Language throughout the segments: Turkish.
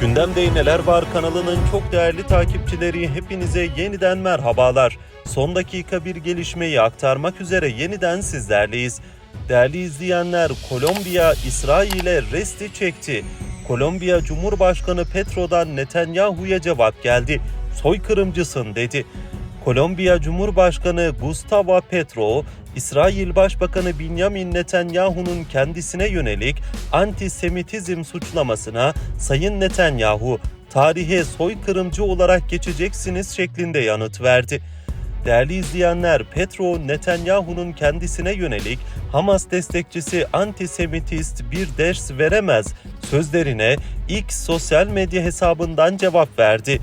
Gündemde Neler Var kanalının çok değerli takipçileri hepinize yeniden merhabalar. Son dakika bir gelişmeyi aktarmak üzere yeniden sizlerleyiz. Değerli izleyenler Kolombiya İsrail'e resti çekti. Kolombiya Cumhurbaşkanı Petro'dan Netanyahu'ya cevap geldi. Soykırımcısın dedi. Kolombiya Cumhurbaşkanı Gustavo Petro, İsrail Başbakanı Benjamin Netanyahu'nun kendisine yönelik antisemitizm suçlamasına Sayın Netanyahu, tarihe soykırımcı olarak geçeceksiniz şeklinde yanıt verdi. Değerli izleyenler, Petro Netanyahu'nun kendisine yönelik Hamas destekçisi antisemitist bir ders veremez sözlerine X sosyal medya hesabından cevap verdi.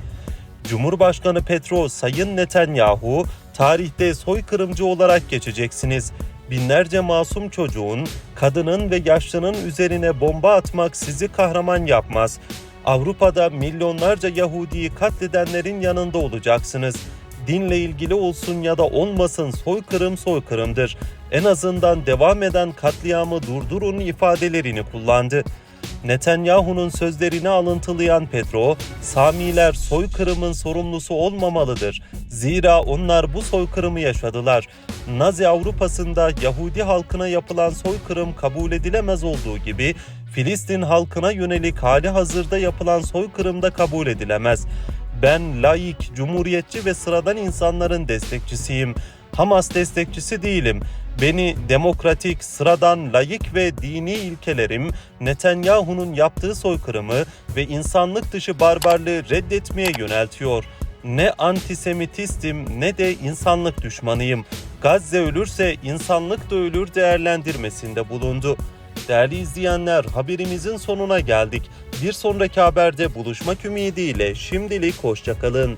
Cumhurbaşkanı Petro, Sayın Netanyahu, tarihte soykırımcı olarak geçeceksiniz. Binlerce masum çocuğun, kadının ve yaşlının üzerine bomba atmak sizi kahraman yapmaz. Avrupa'da milyonlarca Yahudi'yi katledenlerin yanında olacaksınız. Dinle ilgili olsun ya da olmasın soykırım soykırımdır. En azından devam eden katliamı durdurun ifadelerini kullandı. Netanyahu'nun sözlerini alıntılayan Petro, Samiler soykırımın sorumlusu olmamalıdır. Zira onlar bu soykırımı yaşadılar. Nazi Avrupa'sında Yahudi halkına yapılan soykırım kabul edilemez olduğu gibi Filistin halkına yönelik hali hazırda yapılan soykırım da kabul edilemez. Ben laik, cumhuriyetçi ve sıradan insanların destekçisiyim. Hamas destekçisi değilim. Beni demokratik, sıradan, layık ve dini ilkelerim Netanyahu'nun yaptığı soykırımı ve insanlık dışı barbarlığı reddetmeye yöneltiyor. Ne antisemitistim ne de insanlık düşmanıyım. Gazze ölürse insanlık da ölür değerlendirmesinde bulundu. Değerli izleyenler haberimizin sonuna geldik. Bir sonraki haberde buluşmak ümidiyle şimdilik hoşçakalın.